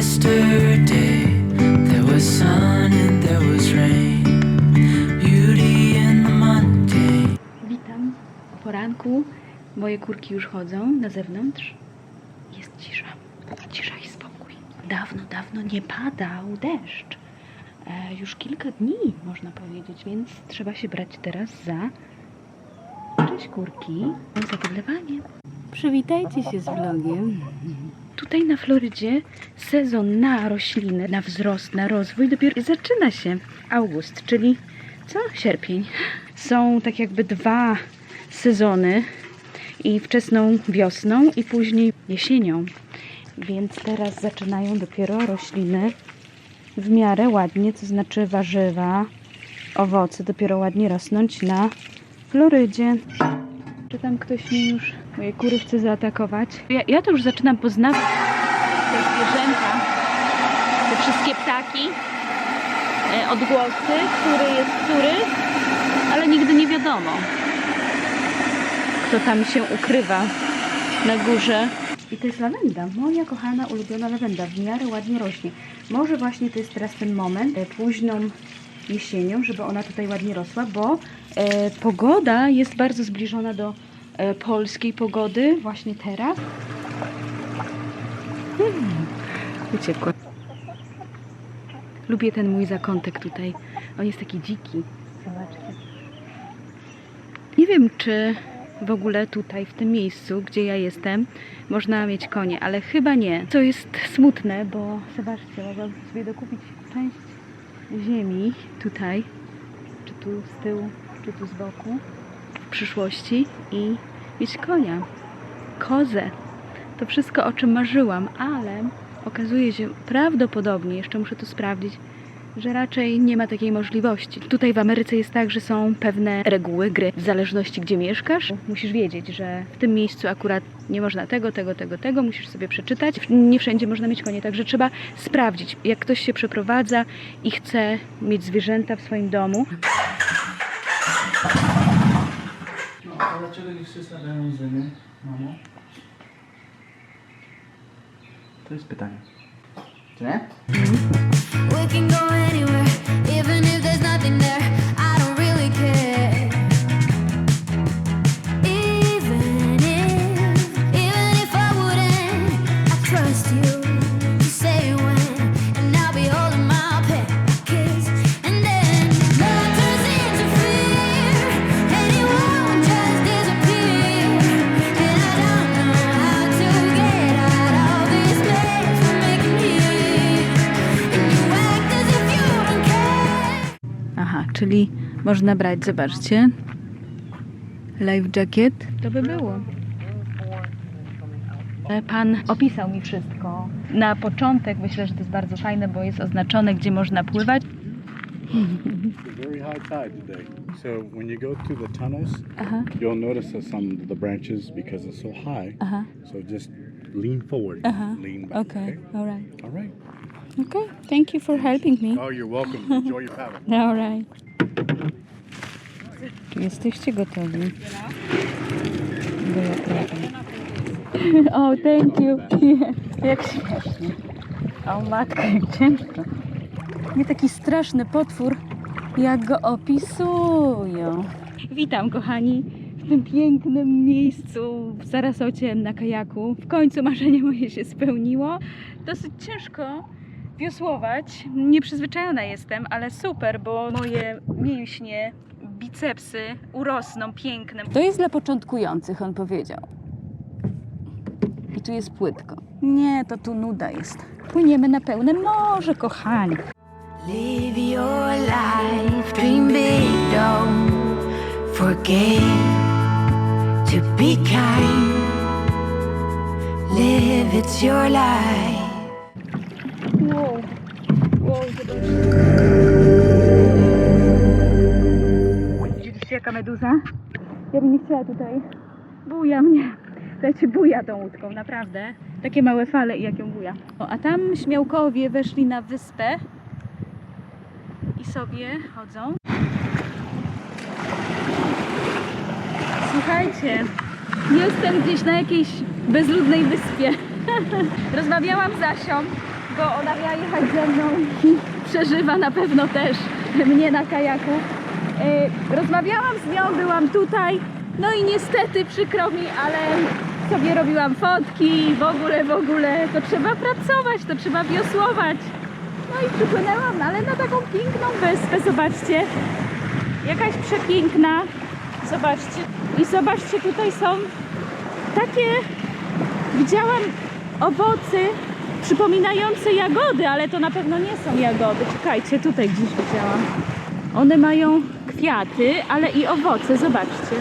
yesterday. There was sun and there was rain. Beauty in the Monday. Witam o poranku. Moje kurki już chodzą na zewnątrz. Jest cisza. Cisza i spokój. Dawno, dawno nie padał deszcz. E, już kilka dni, można powiedzieć, więc trzeba się brać teraz za. Cześć kurki. Za podlewanie. Przywitajcie się z vlogiem. Tutaj na Florydzie sezon na rośliny, na wzrost, na rozwój dopiero zaczyna się. August, czyli co? Sierpień. Są tak jakby dwa sezony i wczesną wiosną i później jesienią. Więc teraz zaczynają dopiero rośliny w miarę ładnie, to znaczy warzywa, owoce dopiero ładnie rosnąć na Florydzie. Czy tam ktoś mnie już moje kury chce zaatakować? Ja, ja to już zaczynam poznawać te zwierzęta, te wszystkie ptaki, e, odgłosy, który jest który, ale nigdy nie wiadomo, kto tam się ukrywa na górze. I to jest lawenda, moja kochana, ulubiona lawenda, w miarę ładnie rośnie. Może właśnie to jest teraz ten moment, e, późną jesienią, żeby ona tutaj ładnie rosła, bo e, pogoda jest bardzo zbliżona do polskiej pogody właśnie teraz. Hmm, uciekła. Lubię ten mój zakątek tutaj. On jest taki dziki. Zobaczcie. Nie wiem, czy w ogóle tutaj, w tym miejscu, gdzie ja jestem, można mieć konie, ale chyba nie. Co jest smutne, bo zobaczcie, mogłam sobie dokupić część ziemi tutaj, czy tu z tyłu, czy tu z boku, przyszłości i mieć konia, kozę. To wszystko, o czym marzyłam, ale okazuje się prawdopodobnie, jeszcze muszę to sprawdzić, że raczej nie ma takiej możliwości. Tutaj w Ameryce jest tak, że są pewne reguły gry. W zależności gdzie mieszkasz, musisz wiedzieć, że w tym miejscu akurat nie można tego, tego, tego, tego, musisz sobie przeczytać. Nie wszędzie można mieć konie, także trzeba sprawdzić. Jak ktoś się przeprowadza i chce mieć zwierzęta w swoim domu, No, a dlaczego nie chcesz na ziemię, mamo? To jest pytanie. Czy nie? We can go anywhere, even if there's nothing there. I można brać, zobaczcie. Life jacket. To by było. Pan opisał mi wszystko. Na początek myślę, że to jest bardzo fajne, bo jest oznaczone, gdzie można pływać. Very high tide today. So when you go through the tunnels, Aha, you'll notice that some of the branches, because it's so high, aha, so just lean forward, aha. lean back. Okay, alright. All right. Okay, thank you for helping me. Oh, you're welcome. Enjoy your paddle. Alright. Czy jesteście gotowi? Do. O, thank you. Jak śmiesznie. O matko, jak ciężko. Nie taki straszny potwór, jak go opisują. Witam, kochani, w tym pięknym miejscu w Sarasocie na kajaku. W końcu marzenie moje się spełniło. Dosyć ciężko wiosłować. Nieprzyzwyczajona jestem, ale super, bo moje mięśnie, bicepsy urosną piękne. To jest dla początkujących, on powiedział. I tu jest płytko. Nie, to tu nuda jest. Płyniemy na pełne morze, kochani. Live your life, dream big, don't forget to be kind. Live, it's your life. Wow. Wow, Meduza? Ja bym nie chciała tutaj. Buja mnie. Dajcie buja tą łódką, naprawdę. Takie małe fale i jak ją buja. O, a tam śmiałkowie weszli na wyspę i sobie chodzą. Słuchajcie, jestem gdzieś na jakiejś bezludnej wyspie. Rozmawiałam z Asią, bo ona miała jechać ze mną i przeżywa na pewno też mnie na kajaku. E, Rozmawiałam z nią, byłam tutaj, no i niestety przykro mi, ale sobie robiłam fotki, w ogóle, w ogóle, to trzeba pracować, to trzeba wiosłować. No i przypłynęłam, ale na taką piękną wyspę, zobaczcie. Jakaś przepiękna, zobaczcie. I zobaczcie, tutaj są takie, widziałam owoce przypominające jagody, ale to na pewno nie są jagody. Czekajcie, tutaj gdzieś widziałam. One mają kwiaty, ale i owoce, zobaczcie.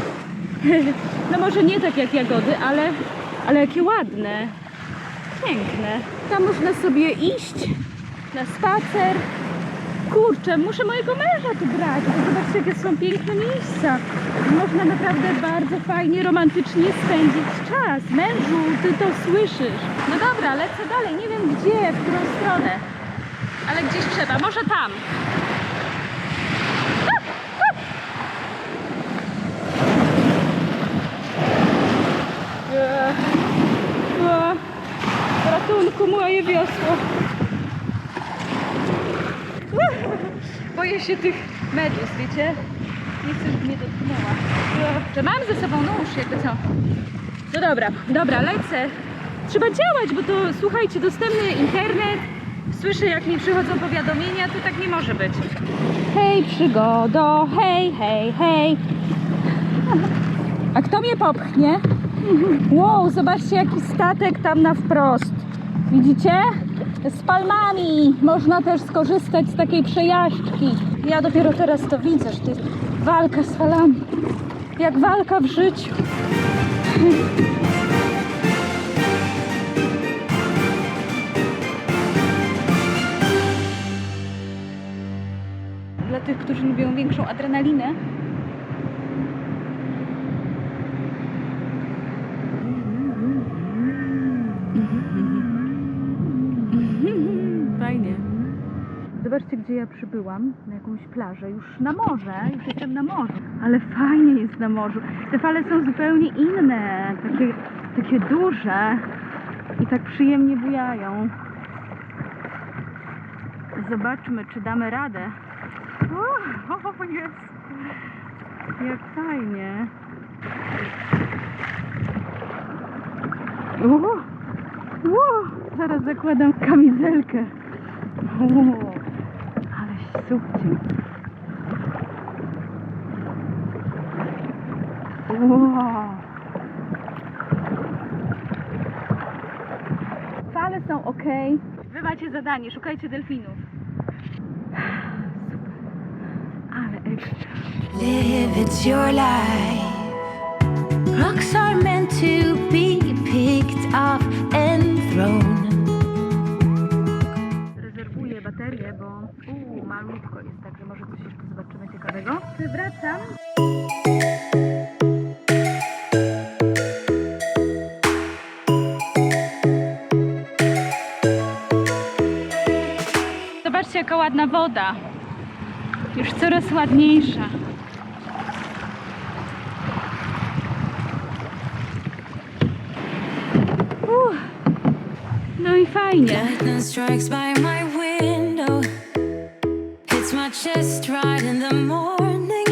No może nie tak jak jagody, ale, ale jakie ładne. Piękne. Tam można sobie iść na spacer. Kurczę, muszę mojego męża tu brać, bo zobaczcie jakie są piękne miejsca. Można naprawdę bardzo fajnie, romantycznie spędzić czas. Mężu, ty to słyszysz. No dobra, lecę dalej, nie wiem gdzie, w którą stronę. Ale gdzieś trzeba, może tam. Się tych medus, wiecie? Nie chcę, żeby mnie dotknęła. Że mam ze sobą nóż, jakby co. No dobra, dobra, lecę. Trzeba działać, bo to słuchajcie, dostępny internet. Słyszę, jak mi przychodzą powiadomienia, to tak nie może być. Hej, przygodo, hej, hej, hej. A kto mnie popchnie? Wow, zobaczcie, jaki statek tam na wprost. Widzicie? Z palmami można też skorzystać z takiej przejażdżki. Ja dopiero teraz to widzę, że to jest walka z falami. Jak walka w życiu. Dla tych, którzy lubią większą adrenalinę, Fajnie. Zobaczcie, gdzie ja przybyłam, na jakąś plażę, już na morze, już jestem na morzu, ale fajnie jest na morzu. Te fale są zupełnie inne, takie, takie duże i tak przyjemnie bujają. Zobaczmy, czy damy radę. O, jest! Jak fajnie. O, o, zaraz zakładam kamizelkę. Ale subcił. Wow. Fale są ok. Wy macie zadanie, szukajcie delfinów. Ale ekstra. Live, it's your life. Rocks are meant to be picked up Baterię, bo uu, malutko jest, także może coś jeszcze zobaczymy ciekawego. Wracam. Zobaczcie, jaka ładna woda. Już coraz ładniejsza. Uff. No i fajnie. Hits my chest right in the morning.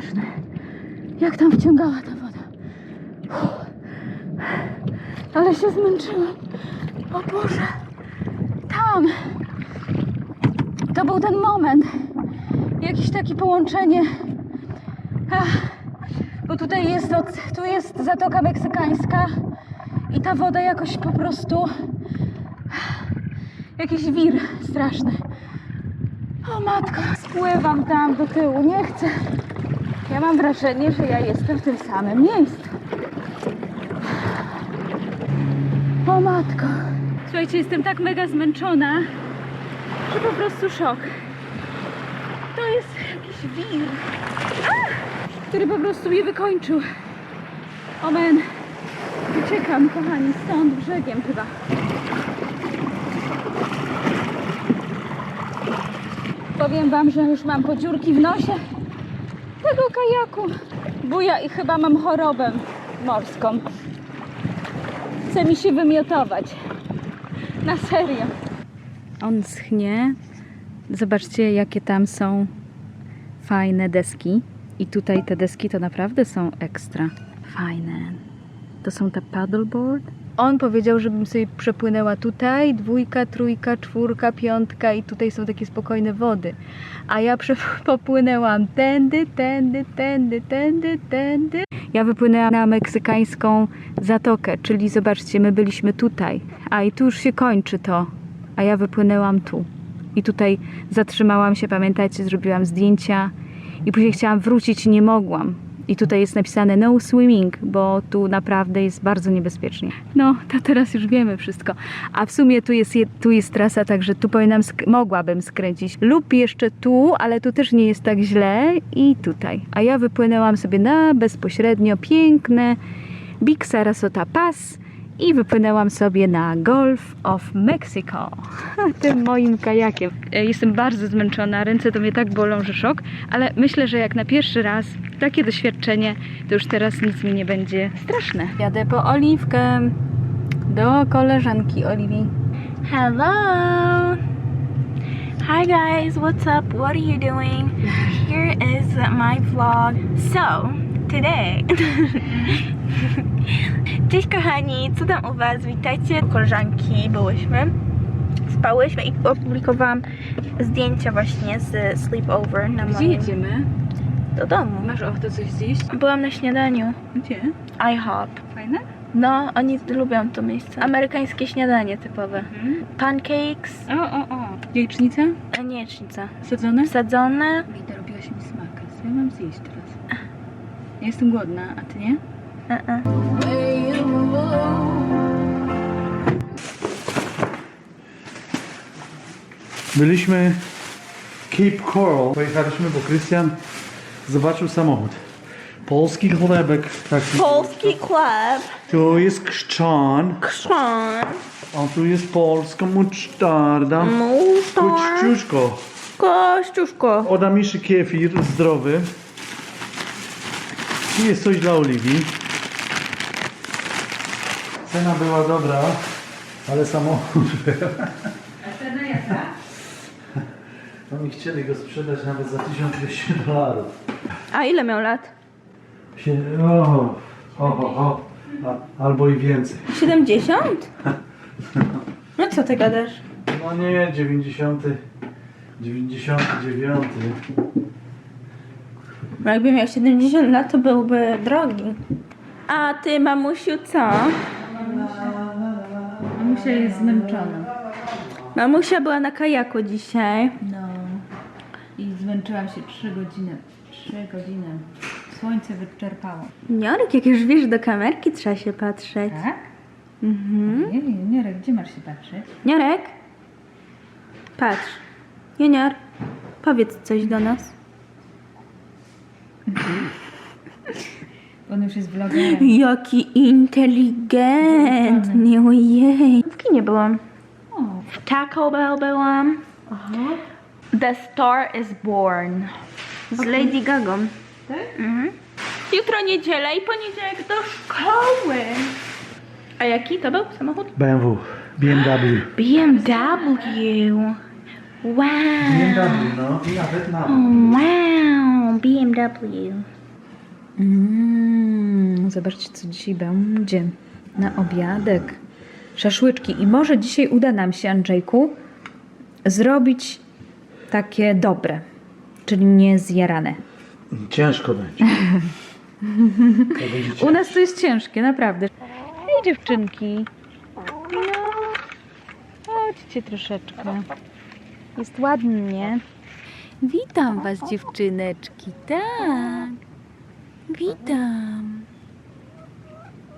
Straszne. Jak tam wciągała ta woda. Uff. Ale się zmęczyłam. O Boże. Tam. To był ten moment. Jakieś takie połączenie. Ach, Bo tutaj jest, tu jest Zatoka Meksykańska i ta woda jakoś po prostu... Jakiś wir straszny. O matko, spływam tam do tyłu, nie chcę. Ja mam wrażenie, że ja jestem w tym samym miejscu. O matko. Słuchajcie, jestem tak mega zmęczona, że po prostu szok. To jest jakiś wir, Ah! który po prostu mnie wykończył. Omen. Uciekam, kochani, stąd brzegiem chyba. Powiem wam, że już mam podziurki w nosie tego kajaku. Buja i chyba mam chorobę morską. Chce mi się wymiotować. Na serio. On schnie. Zobaczcie, jakie tam są fajne deski. I tutaj te deski to naprawdę są ekstra fajne. To są te paddleboard. On powiedział, żebym sobie przepłynęła tutaj, dwójka, trójka, czwórka, piątka i tutaj są takie spokojne wody. A ja popłynęłam tędy, tędy, tędy, tędy, tędy. Ja wypłynęłam na meksykańską zatokę, czyli zobaczcie, my byliśmy tutaj, a i tu już się kończy to, a ja wypłynęłam tu. I tutaj zatrzymałam się, pamiętacie, zrobiłam zdjęcia i później chciałam wrócić i nie mogłam. I tutaj jest napisane no swimming, bo tu naprawdę jest bardzo niebezpiecznie. No, to teraz już wiemy wszystko. A w sumie tu jest, je- tu jest trasa, także tu powinnam, sk- mogłabym skręcić. Lub jeszcze tu, ale tu też nie jest tak źle. I tutaj. A ja wypłynęłam sobie na bezpośrednio piękne Big Sarasota Pass i wypłynęłam sobie na Gulf of Mexico tym moim kajakiem. E, Jestem bardzo zmęczona, ręce to mnie tak bolą, że szok, ale myślę, że jak na pierwszy raz takie doświadczenie, to już teraz nic mi nie będzie straszne. Jadę po oliwkę do koleżanki Oliwii. Hello. Hi guys, what's up? What are you doing? Here is my vlog. So, today. Cześć kochani, co tam u was? Witajcie. Koleżanki byłyśmy. Spałyśmy i opublikowałam zdjęcia właśnie z sleepover na Gdzie moim... jedziemy? Do domu. Masz ochotę coś zjeść? Byłam na śniadaniu. Gdzie? IHOP. Fajne? No, oni lubią to miejsce. Amerykańskie śniadanie typowe. Pancakes, O, o, o. Jajecznica? a nie jecznica. Sadzone? Sadzone, Wida, robiłaś mi smak. Co ja mam zjeść teraz? Ja jestem głodna, a ty nie? Uh-uh. Byliśmy Cape Coral. Pojechaliśmy, bo Krystian zobaczył samochód. Polski chlebek. Taki. Polski chleb, Tu jest krzczan, krzan, a tu jest polska musztarda. musztar, Kościuszko. kościuszko. Oda Miszy kefir, zdrowy. I jest coś dla Oliwii. Cena była dobra, ale samochód. A cena jaka? Oni chcieli go sprzedać nawet za 1200 dolarów. A ile miał lat? Sie- O, o, o, o. A, albo i więcej. 70? No co ty gadasz? No nie, 90. 99. No Jakby miał 70 lat, to byłby drogi. A ty, mamusiu, co? Mamusia jest zmęczona. Mamusia była na kajaku dzisiaj. No. I zmęczyłam się 3 godziny. 3 godziny. Słońce wyczerpało. Niorek, jak już wiesz, do kamerki trzeba się patrzeć. Tak? Mhm. Nie, nie, gdzie masz się patrzeć? Niorek? Patrz. Junior, powiedz coś do nas. On już jest vlogerem. Jaki inteligentny, ojej. W kinie byłam. O, W Taco Bell byłam. The Star is Born. Z Lady Gagą. Tak? Mhm. Jutro niedziela i poniedziałek do szkoły. A jaki to był samochód? BMW, BMW. BMW. Wow. BMW, no. I nawet na. Wow, BMW. Mm, zobaczcie, co dzisiaj będzie na obiadek. Szaszłyczki. I może dzisiaj uda nam się, Andrzejku, zrobić takie dobre, czyli nie zjarane. Ciężko będzie. Będzie U nas to jest ciężkie, naprawdę. Hej dziewczynki. No, chodźcie troszeczkę. Jest ładnie. Witam was dziewczyneczki, tak. Witam.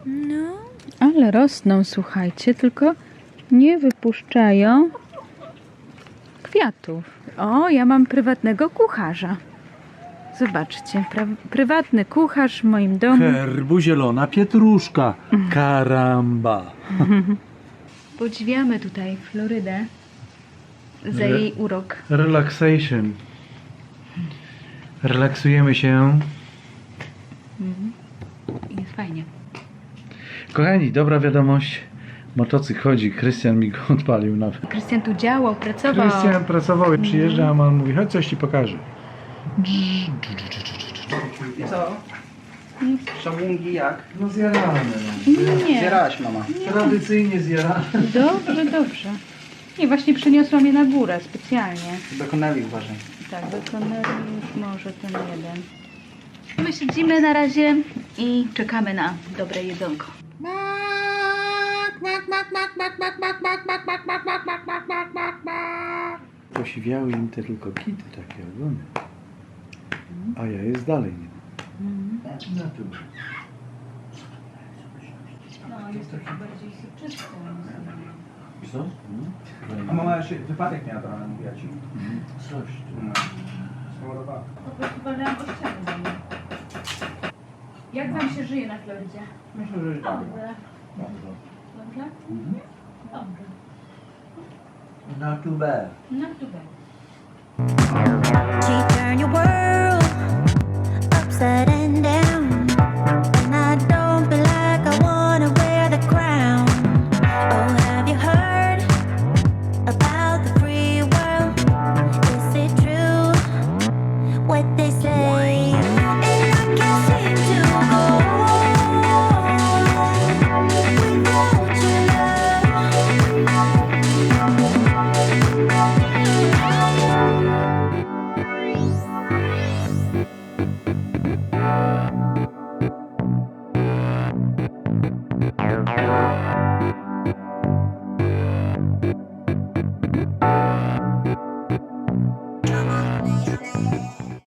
No. Ale rosną, słuchajcie, tylko nie wypuszczają kwiatów. O, ja mam prywatnego kucharza. Zobaczcie, pra- prywatny kucharz w moim domu. Herbu zielona pietruszka. Karamba. Podziwiamy tutaj Florydę za Re- jej urok. Relaxation. Relaksujemy się. Jest fajnie. Kochani, dobra wiadomość. Motocykl chodzi. Krystian mi go odpalił nawet. Krystian tu działał, pracował. Krystian pracował i przyjeżdża, a on mówi, chodź coś ci pokażę. Co? Szamungi jak? No zjarane. Nie, Zjerałaś mama. Tradycyjnie zjarane. dobrze, dobrze. Nie, właśnie przyniosłam je na górę specjalnie. Dokonali uważaj. Tak, wykonali już może ten jeden. My siedzimy na razie i czekamy na dobre jedzonko. Posiwiały im te tylko kity takie ogony. A ja jest dalej nie ma. Na tu. No, jest taki bardziej soczysty. Co? A mama jeszcze wypadek miała trochę, mówiła ci. Coś. No. Po prostu walnęłam o ścianę. Jak wam się żyje na Florydzie? Myślę, że Dobrze. Dobrze? Dobrze. Not too bad. No to dobrze. She turn your world